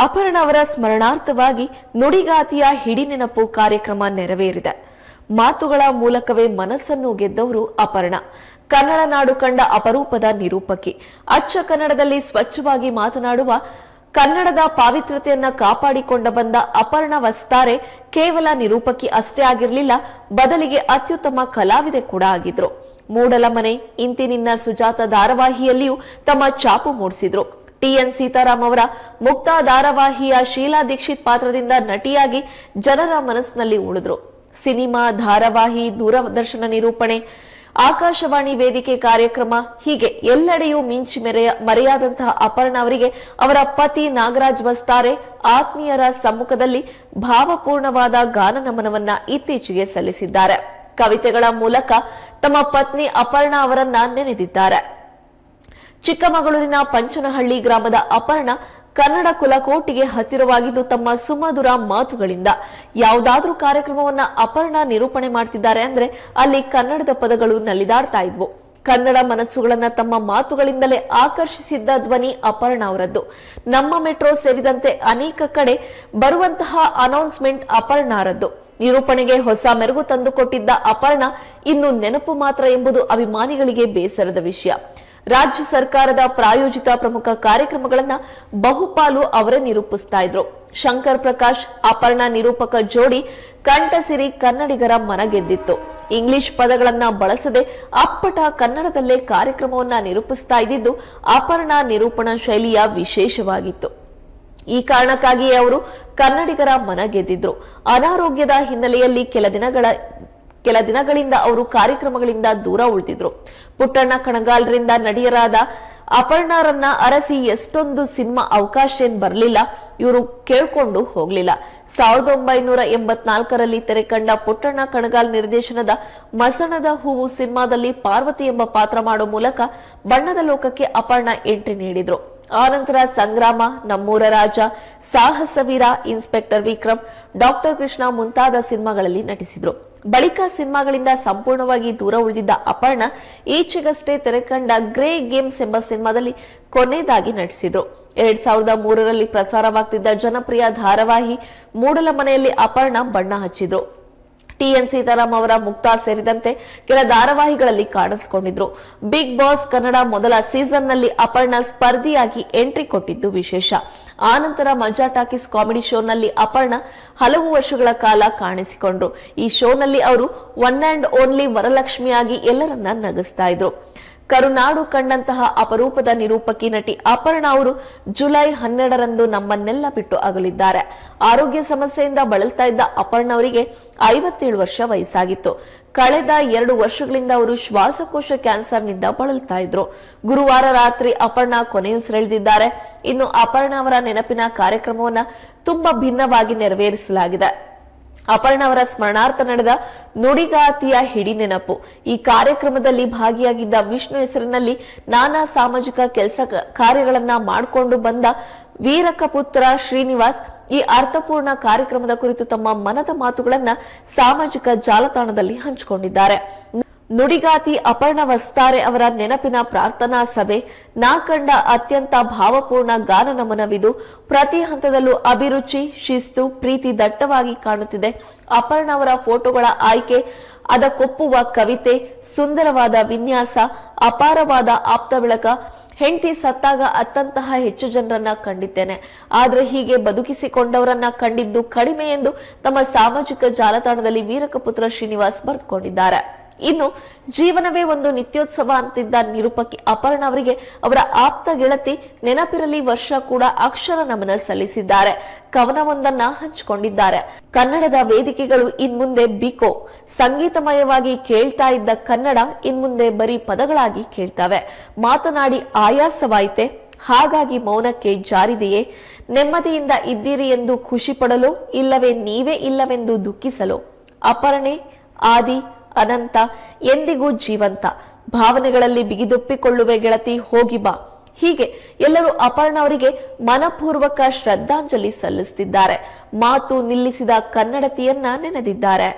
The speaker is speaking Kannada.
ಅಪರ್ಣ ಅವರ ಸ್ಮರಣಾರ್ಥವಾಗಿ ನುಡಿಗಾತಿಯ ಹಿಡಿನೆನಪು ಕಾರ್ಯಕ್ರಮ ನೆರವೇರಿದೆ. ಮಾತುಗಳ ಮೂಲಕವೇ ಮನಸ್ಸನ್ನು ಗೆದ್ದವರು ಅಪರ್ಣ. ಕನ್ನಡ ನಾಡು ಕಂಡ ಅಪರೂಪದ ನಿರೂಪಕಿ. ಅಚ್ಚ ಕನ್ನಡದಲ್ಲಿ ಸ್ವಚ್ಛವಾಗಿ ಮಾತನಾಡುವ, ಕನ್ನಡದ ಪಾವಿತ್ರತೆಯನ್ನ ಕಾಪಾಡಿಕೊಂಡ ಬಂದ ಅಪರ್ಣ ವಸ್ತಾರೆ ಕೇವಲ ನಿರೂಪಕಿ ಅಷ್ಟೇ ಆಗಿರಲಿಲ್ಲ, ಬದಲಿಗೆ ಅತ್ಯುತ್ತಮ ಕಲಾವಿದೆ ಕೂಡ ಆಗಿದ್ರು. ಮೂಡಲಮನೆ, ಇಂತಿನಿನ್ನ ಸುಜಾತ ಧಾರಾವಾಹಿಯಲ್ಲಿಯೂ ತಮ್ಮ ಚಾಪು ಮೂಡಿಸಿದ್ರು. ಟಿಎನ್ ಸೀತಾರಾಮ್ ಅವರ ಮುಕ್ತ ಧಾರಾವಾಹಿಯ ಶೀಲಾ ದೀಕ್ಷಿತ್ ಪಾತ್ರದಿಂದ ನಟಿಯಾಗಿ ಜನರ ಮನಸ್ಸಿನಲ್ಲಿ ಉಳಿದ್ರು. ಸಿನಿಮಾ, ಧಾರಾವಾಹಿ, ದೂರದರ್ಶನ ನಿರೂಪಣೆ, ಆಕಾಶವಾಣಿ ವೇದಿಕೆ ಕಾರ್ಯಕ್ರಮ ಹೀಗೆ ಎಲ್ಲೆಡೆಯೂ ಮಿಂಚಿ ಮೆರೆಯ ಮರೆಯಾದಂತಹ ಅಪರ್ಣ ಅವರಿಗೆ ಅವರ ಪತಿ ನಾಗರಾಜ್ ವಸ್ತಾರೆ ಆತ್ಮೀಯರ ಸಮ್ಮುಖದಲ್ಲಿ ಭಾವಪೂರ್ಣವಾದ ಗಾನ ನಮನವನ್ನ ಇತ್ತೀಚೆಗೆ ಸಲ್ಲಿಸಿದ್ದಾರೆ. ಕವಿತೆಗಳ ಮೂಲಕ ತಮ್ಮ ಪತ್ನಿ ಅಪರ್ಣ ಅವರನ್ನ ನೆನೆದಿದ್ದಾರೆ. ಚಿಕ್ಕಮಗಳೂರಿನ ಪಂಚನಹಳ್ಳಿ ಗ್ರಾಮದ ಅಪರ್ಣ ಕನ್ನಡ ಕುಲಕೋಟಿಗೆ ಹತ್ತಿರವಾಗಿದ್ದು ತಮ್ಮ ಸುಮಧುರ ಮಾತುಗಳಿಂದ ಯಾವುದಾದ್ರೂ ಕಾರ್ಯಕ್ರಮವನ್ನ ಅಪರ್ಣ ನಿರೂಪಣೆ ಮಾಡ್ತಿದ್ದಾರೆ ಅಂದ್ರೆ ಅಲ್ಲಿ ಕನ್ನಡದ ಪದಗಳು ನಲಿದಾಡ್ತಾ ಇದ್ವು. ಕನ್ನಡ ಮನಸ್ಸುಗಳನ್ನ ತಮ್ಮ ಮಾತುಗಳಿಂದಲೇ ಆಕರ್ಷಿಸಿದ್ದ ಧ್ವನಿ ಅಪರ್ಣ ಅವರದ್ದು. ನಮ್ಮ ಮೆಟ್ರೋ ಸೇರಿದಂತೆ ಅನೇಕ ಕಡೆ ಬರುವಂತಹ ಅನೌನ್ಸ್ಮೆಂಟ್ ಅಪರ್ಣರದ್ದು ನಿರೂಪಣೆಗೆ ಹೊಸ ಮೆರುಗು ತಂದುಕೊಟ್ಟಿದ್ದ ಅಪರ್ಣ ಇನ್ನು ನೆನಪು ಮಾತ್ರ ಎಂಬುದು ಅಭಿಮಾನಿಗಳಿಗೆ ಬೇಸರದ ವಿಷಯ. ರಾಜ್ಯ ಸರ್ಕಾರದ ಪ್ರಾಯೋಜಿತ ಪ್ರಮುಖ ಕಾರ್ಯಕ್ರಮಗಳನ್ನ ಬಹುಪಾಲು ಅವರೇ ನಿರೂಪಿಸ್ತಾ ಇದ್ರು. ಶಂಕರ್ ಪ್ರಕಾಶ್, ಅಪರ್ಣ ನಿರೂಪಕ ಜೋಡಿ, ಕಂಠಸಿರಿ ಕನ್ನಡಿಗರ ಮನ ಗೆದ್ದಿತ್ತು. ಇಂಗ್ಲಿಷ್ ಪದಗಳನ್ನ ಬಳಸದೆ ಅಪ್ಪಟ ಕನ್ನಡದಲ್ಲೇ ಕಾರ್ಯಕ್ರಮವನ್ನ ನಿರೂಪಿಸ್ತಾ ಇದ್ದಿದ್ದು ಅಪರ್ಣ ನಿರೂಪಣಾ ಶೈಲಿಯ ವಿಶೇಷವಾಗಿತ್ತು. ಈ ಕಾರಣಕ್ಕಾಗಿಯೇ ಅವರು ಕನ್ನಡಿಗರ ಮನ ಗೆದ್ದಿದ್ರು. ಅನಾರೋಗ್ಯದ ಹಿನ್ನೆಲೆಯಲ್ಲಿ ಕೆಲ ದಿನಗಳ ಕೆಲ ದಿನಗಳಿಂದ ಅವರು ಕಾರ್ಯಕ್ರಮಗಳಿಂದ ದೂರ ಉಳಿದಿದ್ರು. ಪುಟ್ಟಣ್ಣ ಕಣಗಾಲ್ರಿಂದ ನಡಿಯರಾದ ಅಪರ್ಣರನ್ನ ಅರಸಿ ಎಷ್ಟೊಂದು ಸಿನಿಮಾ ಅವಕಾಶ ಏನ್ ಬರಲಿಲ್ಲ, ಇವರು ಕೇಳ್ಕೊಂಡು ಹೋಗ್ಲಿಲ್ಲ. ಸಾವಿರದ ಒಂಬೈನೂರ ಎಂಬತ್ನಾಲ್ಕರಲ್ಲಿ ತೆರೆ ಕಂಡ ಪುಟ್ಟಣ್ಣ ಕಣಗಾಲ್ ನಿರ್ದೇಶನದ ಮಸಣದ ಹೂವು ಸಿನಿಮಾದಲ್ಲಿ ಪಾರ್ವತಿ ಎಂಬ ಪಾತ್ರ ಮಾಡೋ ಮೂಲಕ ಬಣ್ಣದ ಲೋಕಕ್ಕೆ ಅಪರ್ಣ ಎಂಟ್ರಿ ನೀಡಿದ್ರು. ಆನಂತರ ಸಂಗ್ರಾಮ, ನಮ್ಮೂರ ರಾಜ, ಸಾಹಸವೀರ, ಇನ್ಸ್ಪೆಕ್ಟರ್ ವಿಕ್ರಮ್, ಡಾಕ್ಟರ್ ಕೃಷ್ಣ ಮುಂತಾದ ಸಿನಿಮಾಗಳಲ್ಲಿ ನಟಿಸಿದ್ರು. ಬಳಿಕ ಸಿನಿಮಾಗಳಿಂದ ಸಂಪೂರ್ಣವಾಗಿ ದೂರ ಉಳಿದಿದ್ದ ಅಪರ್ಣ ಈಚೆಗಷ್ಟೇ ತೆರೆಕಂಡ ಗ್ರೇ ಗೇಮ್ಸ್ ಎಂಬ ಸಿನಿಮಾದಲ್ಲಿ ಕೊನೆಯದಾಗಿ ನಟಿಸಿದ್ರು. ಎರಡ್ ಸಾವಿರದ ಮೂರರಲ್ಲಿ ಪ್ರಸಾರವಾಗ್ತಿದ್ದ ಜನಪ್ರಿಯ ಧಾರಾವಾಹಿ ಮೂಡಲ ಮನೆಯಲ್ಲಿ ಅಪರ್ಣ ಬಣ್ಣ ಹಚ್ಚಿದ್ರು. ಟಿಎನ್ ಸೀತಾರಾಮ್ ಅವರ ಮುಕ್ತಾ ಸೇರಿದಂತೆ ಕೆಲ ಧಾರಾವಾಹಿಗಳಲ್ಲಿ ಕಾಣಿಸಿಕೊಂಡಿದ್ರು. ಬಿಗ್ ಬಾಸ್ ಕನ್ನಡ ಮೊದಲ ಸೀಸನ್ನಲ್ಲಿ ಅಪರ್ಣ ಸ್ಪರ್ಧಿಯಾಗಿ ಎಂಟ್ರಿ ಕೊಟ್ಟಿದ್ದು ವಿಶೇಷ. ಆನಂತರ ಮಜಾ ಟಾಕೀಸ್ ಕಾಮಿಡಿ ಶೋನಲ್ಲಿ ಅಪರ್ಣ ಹಲವು ವರ್ಷಗಳ ಕಾಲ ಕಾಣಿಸಿಕೊಂಡ್ರು. ಈ ಶೋನಲ್ಲಿ ಅವರು ಒನ್ ಅಂಡ್ ಓನ್ಲಿ ವರಲಕ್ಷ್ಮಿಯಾಗಿ ಎಲ್ಲರನ್ನ ನಗಿಸ್ತಾ ಇದ್ರು. ಕರುನಾಡು ಕಂಡಂತಹ ಅಪರೂಪದ ನಿರೂಪಕಿ ನಟಿ ಅಪರ್ಣ ಅವರು ಜುಲೈ ಹನ್ನೆರಡರಂದು ನಮ್ಮನ್ನೆಲ್ಲ ಬಿಟ್ಟು ಅಗಲಿದ್ದಾರೆ. ಆರೋಗ್ಯ ಸಮಸ್ಯೆಯಿಂದ ಬಳಲ್ತಾ ಇದ್ದ ಅಪರ್ಣ ಅವರಿಗೆ ಐವತ್ತೇಳು ವರ್ಷ ವಯಸ್ಸಾಗಿತ್ತು. ಕಳೆದ ಎರಡು ವರ್ಷಗಳಿಂದ ಅವರು ಶ್ವಾಸಕೋಶ ಕ್ಯಾನ್ಸರ್ನಿಂದ ಬಳಲ್ತಾ ಇದ್ರು. ಗುರುವಾರ ರಾತ್ರಿ ಅಪರ್ಣ ಕೊನೆಯುಸಿರೆಳೆದಿದ್ದಾರೆ. ಇನ್ನು ಅಪರ್ಣ ಅವರ ನೆನಪಿನ ಕಾರ್ಯಕ್ರಮವನ್ನ ತುಂಬಾ ಭಿನ್ನವಾಗಿ ನೆರವೇರಿಸಲಾಗಿದೆ. ಅಪರ್ಣ ಅವರ ಸ್ಮರಣಾರ್ಥ ನಡೆದ ನುಡಿಗಾತಿಯ ಹಿಡಿ ನೆನಪು ಈ ಕಾರ್ಯಕ್ರಮದಲ್ಲಿ ಭಾಗಿಯಾಗಿದ್ದ ವಿಷ್ಣು ಹೆಸರಿನಲ್ಲಿ ನಾನಾ ಸಾಮಾಜಿಕ ಕೆಲಸ ಕಾರ್ಯಗಳನ್ನ ಮಾಡಿಕೊಂಡು ಬಂದ ವೀರಕಪುತ್ರ ಶ್ರೀನಿವಾಸ್ ಈ ಅರ್ಥಪೂರ್ಣ ಕಾರ್ಯಕ್ರಮದ ಕುರಿತು ತಮ್ಮ ಮನದ ಮಾತುಗಳನ್ನ ಸಾಮಾಜಿಕ ಜಾಲತಾಣದಲ್ಲಿ ಹಂಚಿಕೊಂಡಿದ್ದಾರೆ. ನುಡಿಗಾತಿ ಅಪರ್ಣ ವಸ್ತಾರೆ ಅವರ ನೆನಪಿನ ಪ್ರಾರ್ಥನಾ ಸಭೆ, ನಾ ಕಂಡ ಅತ್ಯಂತ ಭಾವಪೂರ್ಣ ಗಾನ ನಮನವಿದು. ಪ್ರತಿ ಹಂತದಲ್ಲೂ ಅಭಿರುಚಿ, ಶಿಸ್ತು, ಪ್ರೀತಿ ದಟ್ಟವಾಗಿ ಕಾಣುತ್ತಿದೆ. ಅಪರ್ಣ ಅವರ ಫೋಟೋಗಳ ಆಯ್ಕೆ, ಅದಕ್ಕೊಪ್ಪುವ ಕವಿತೆ, ಸುಂದರವಾದ ವಿನ್ಯಾಸ, ಅಪಾರವಾದ ಆಪ್ತ ಬೆಳಕ, ಹೆಂಡತಿ ಸತ್ತಾಗ ಅತ್ತಂತಹ ಹೆಚ್ಚು ಜನರನ್ನ ಕಂಡಿದ್ದೇನೆ. ಆದ್ರೆ ಹೀಗೆ ಬದುಕಿಸಿಕೊಂಡವರನ್ನ ಕಂಡಿದ್ದು ಕಡಿಮೆ ಎಂದು ತಮ್ಮ ಸಾಮಾಜಿಕ ಜಾಲತಾಣದಲ್ಲಿ ವೀರಕಪುತ್ರ ಶ್ರೀನಿವಾಸ್ ಬರೆದುಕೊಂಡಿದ್ದಾರೆ. ಇನ್ನು ಜೀವನವೇ ಒಂದು ನಿತ್ಯೋತ್ಸವ ಅಂತಿದ್ದ ನಿರೂಪಕಿ ಅಪರ್ಣ ಅವರಿಗೆ ಅವರ ಆಪ್ತ ಗೆಳತಿ ನೆನಪಿರಲಿ ವರ್ಷ ಕೂಡ ಅಕ್ಷರ ನಮನ ಸಲ್ಲಿಸಿದ್ದಾರೆ. ಕವನವೊಂದನ್ನ ಹಂಚಿಕೊಂಡಿದ್ದಾರೆ. ಕನ್ನಡದ ವೇದಿಕೆಗಳು ಇನ್ಮುಂದೆ ಬಿಕೋ. ಸಂಗೀತಮಯವಾಗಿ ಕೇಳ್ತಾ ಇದ್ದ ಕನ್ನಡ ಇನ್ಮುಂದೆ ಬರೀ ಪದಗಳಾಗಿ ಕೇಳ್ತವೆ. ಮಾತನಾಡಿ ಆಯಾಸವಾಯಿತೆ. ಹಾಗಾಗಿ ಮೌನಕ್ಕೆ ಜಾರಿದೆಯೇ. ನೆಮ್ಮದಿಯಿಂದ ಇದ್ದೀರಿ ಎಂದು ಖುಷಿ ಪಡಲು, ಇಲ್ಲವೇ ನೀವೇ ಇಲ್ಲವೆಂದು ದುಃಖಿಸಲು. ಅಪರ್ಣೆ, ಆದಿ ಅನಂತ, ಎಂದಿಗೂ ಜೀವಂತ. ಭಾವನೆಗಳಲ್ಲಿ ಬಿಗಿದೊಪ್ಪಿಕೊಳ್ಳುವೆ ಗೆಳತಿ, ಹೋಗಿ ಬಾ. ಹೀಗೆ ಎಲ್ಲರೂ ಅಪರ್ಣ ಅವರಿಗೆ ಮನಪೂರ್ವಕ ಶ್ರದ್ಧಾಂಜಲಿ ಸಲ್ಲಿಸುತ್ತಿದ್ದಾರೆ. ಮಾತು ನಿಲ್ಲಿಸಿದ ಕನ್ನಡತಿಯನ್ನ ನೆನೆದಿದ್ದಾರೆ.